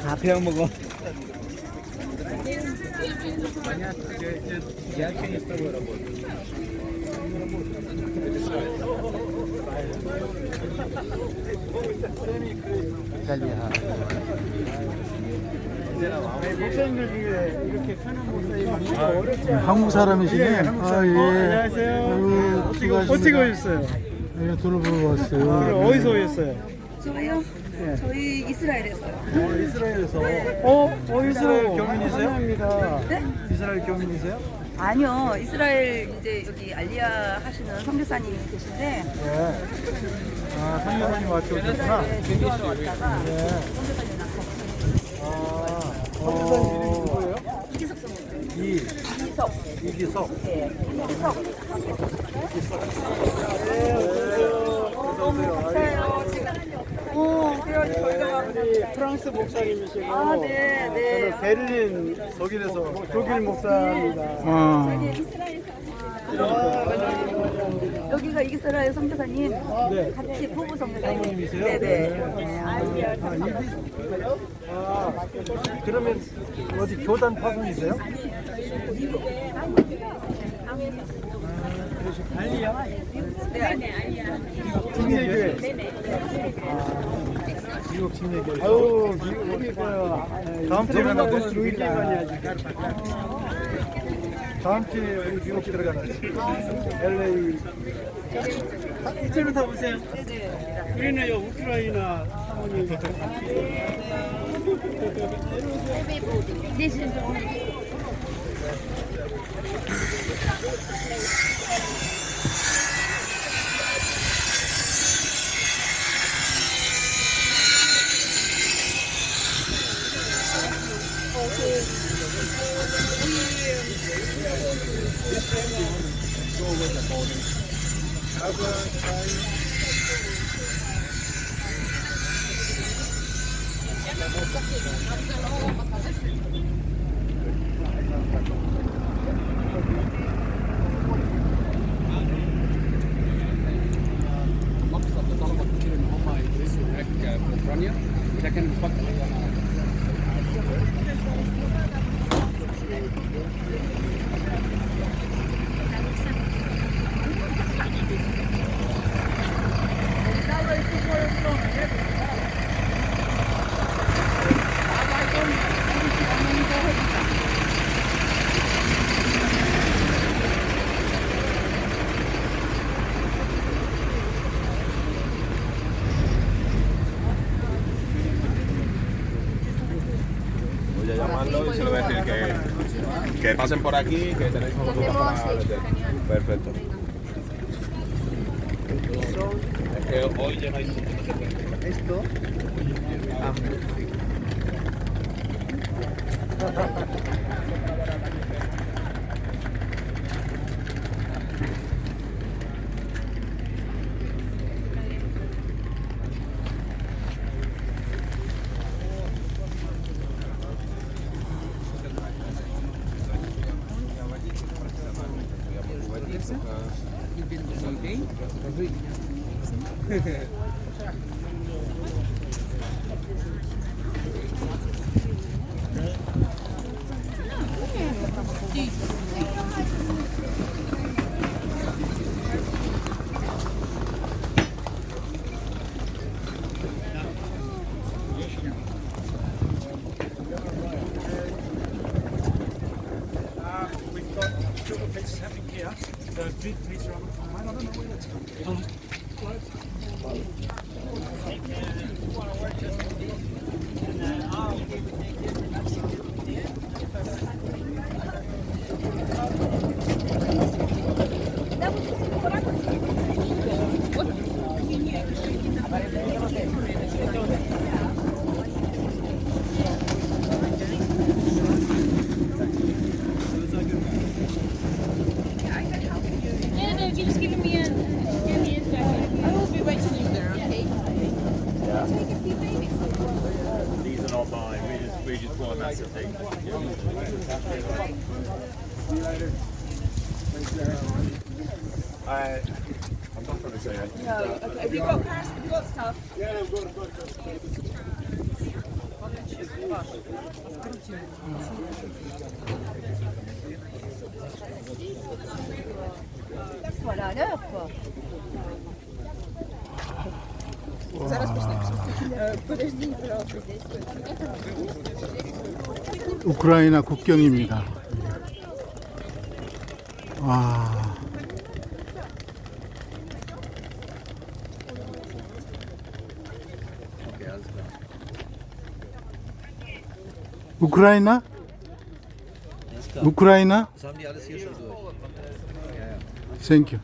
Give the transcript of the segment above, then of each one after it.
다 그냥 먹어. 이탈리아. 목사님들 중에 이렇게 편한 목사님 어렵지 않아요. 한국 사람이시네. 예, 한국 아, 사람. 예. 어, 안녕하세요. 어떻게, 오셨어요? 예, 돌아보러 왔어요. 그럼 어디서 오셨어요? 저요? 예. 저희 이스라엘에서요. 어, 이스라엘에서. 어? 이스라엘 어디서? 교민이세요? 환영합니다. 네? 이스라엘 교민이세요? 아니요. 이스라엘 이제 여기 알리아 하시는 선교사님이 계신데 예. 아, 선교사님 왔다 오셨구나. 이스라엘에 기도하러 왔다가 예. 선교사님이랑 같이 아, 선교사님 이름이 누구예요? 이기석 선교사님. 이, 이기석. 이기석. 네. 이기석. 어서오세요. 감사해요. 어, 그래요. 저희가 우리 프랑스 목사님이시고 아, 네, 네. 저는 베를린 독일에서 독일 목사입니다. 아, 여기가 이스라엘 선교사님 네. 같이 부부 선교사님. 사모님이세요? 네네. 아, 이기 아, 그러면 어디 교단 파송이세요? 네. 침례교회. 아, 미국 침례교회. 아유, 미국 어디서요? 다음 주에 가나 주일 다음 주에 우리 미국 들어가나? LA. 이쪽으로 다 오세요. 우리는 요 우크라이나 사모님. go with the body. Have dat een keer in de handen is, een hek voor Franja. Dat kan. Pasen por aquí, que tenéis una ruta para meter. Perfecto. Es que hoy llegáis un You've been to Sunday? Drink, please, Robert. I don't know where that's coming. 우크라이나 국경입니다. 와. 우크라이나? 우크라이나? 땡큐.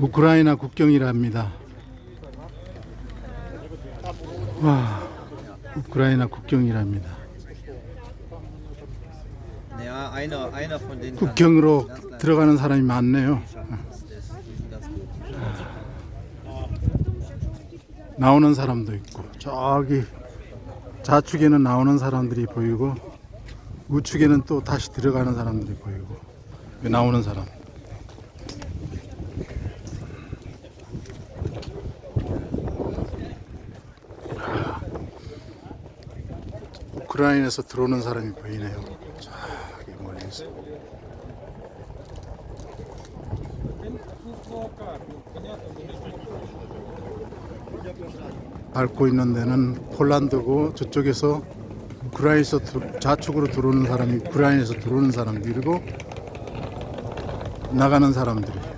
우크라이나 국경이랍니다. 와, 우크라이나 국경이랍니다. 국경으로 들어가는 사람이 많네요. 나오는 사람도 있고 저기 좌측에는 나오는 사람들이 보이고 우측에는 또 다시 들어가는 사람들이 보이고 나오는 사람. 우크라이나에서 들어오는 사람이 보이네요. 멀리서. 밟고 있는 데는 폴란드고 저쪽에서 우크라이나에서 들- 좌측으로 들어오는 사람이 우크라이나에서 들어오는 사람들이고 나가는 사람들이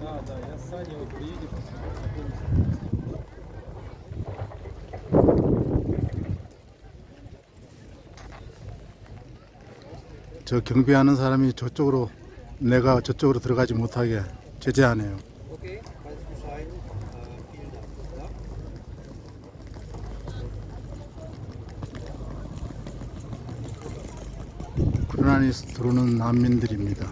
Да, да, я с Саней вот приедет. 저 경비하는 사람이 저쪽으로 내가 저쪽으로 들어가지 못하게 제재하네요. 우크라이나에서 들어오는 난민들입니다.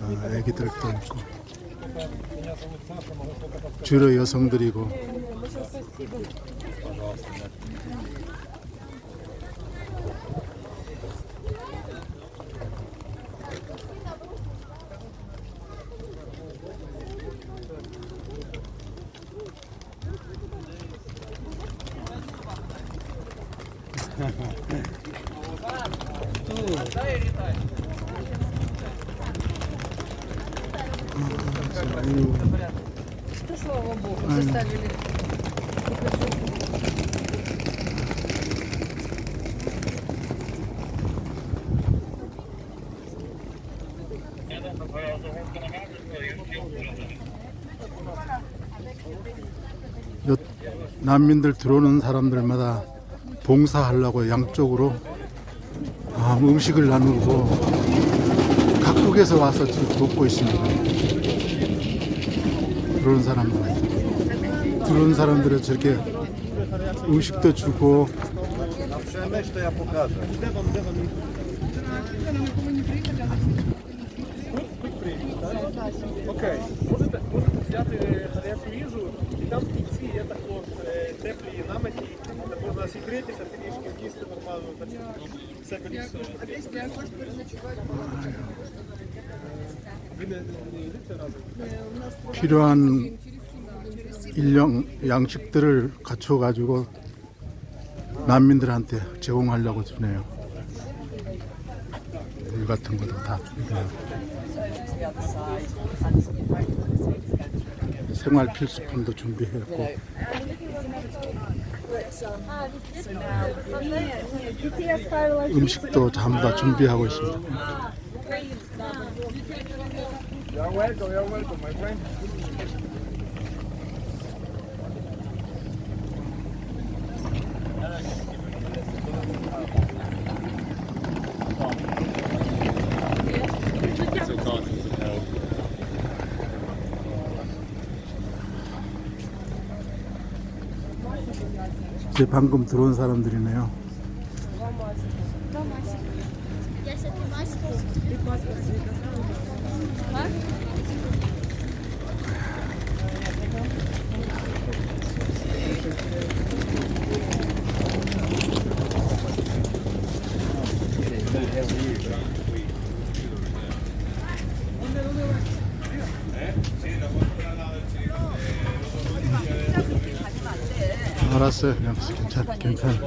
아, 애기들도 있고 주로 여성들이고 Спасибо. Пожалуйста. Что, слава богу, заставили 난민들 들어오는 사람들마다 봉사하려고 양쪽으로 아, 음식을 나누고 각국에서 와서 지금 돕고 있습니다. 들어오는 사람들 들어오는 사람들은 저렇게 음식도 주고 Na przemyśl to ja pokażę. Окей, можете, можете взяти гарячу їжу і там в кінці є також е, теплі намети, де можна зігрітися трішки, їсти нормально, значить, все колісо. Ви не, не їдете разом? 필요한 일용 양식들을 갖춰 가지고 난민들한테 제공하려고 주네요. 물 같은 것도 다 준비하고 생활 필수품도 준비했고 음식도 전부 다 준비하고 있습니다. 이제 방금 들어온 사람들이네요. 알았어요. 그냥 괜찮, 괜찮.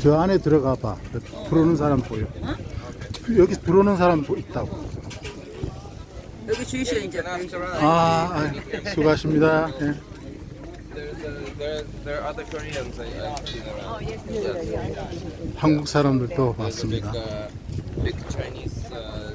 저 안에 들어가 봐. 들어오는 사람 보여. 여기 들어오는 사람 보- 있다고. 여기 주의시에 이제 아, 아, 수고하십니다. 예. There, there are other Koreans. I, I see there. 한국 사람들도 많습니다. uh, big Chinese. Uh,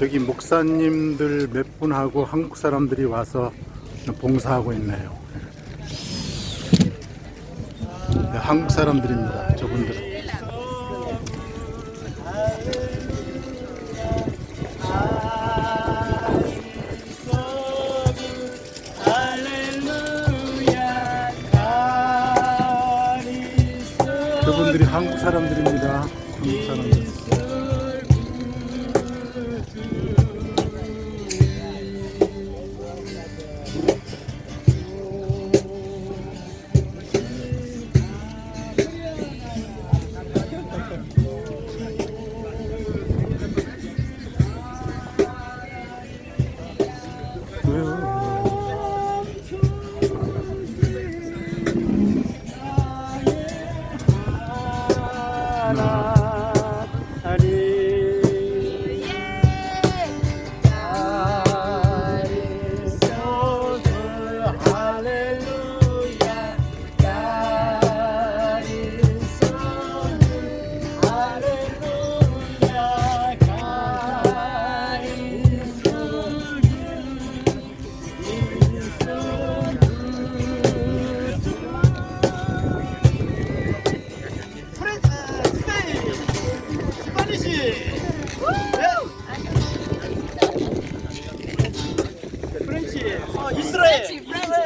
저기 목사님들 몇 분하고 한국 사람들이 와서 봉사하고 있네요. 네, 한국 사람들입니다. 저분들. 저 한국 사람들입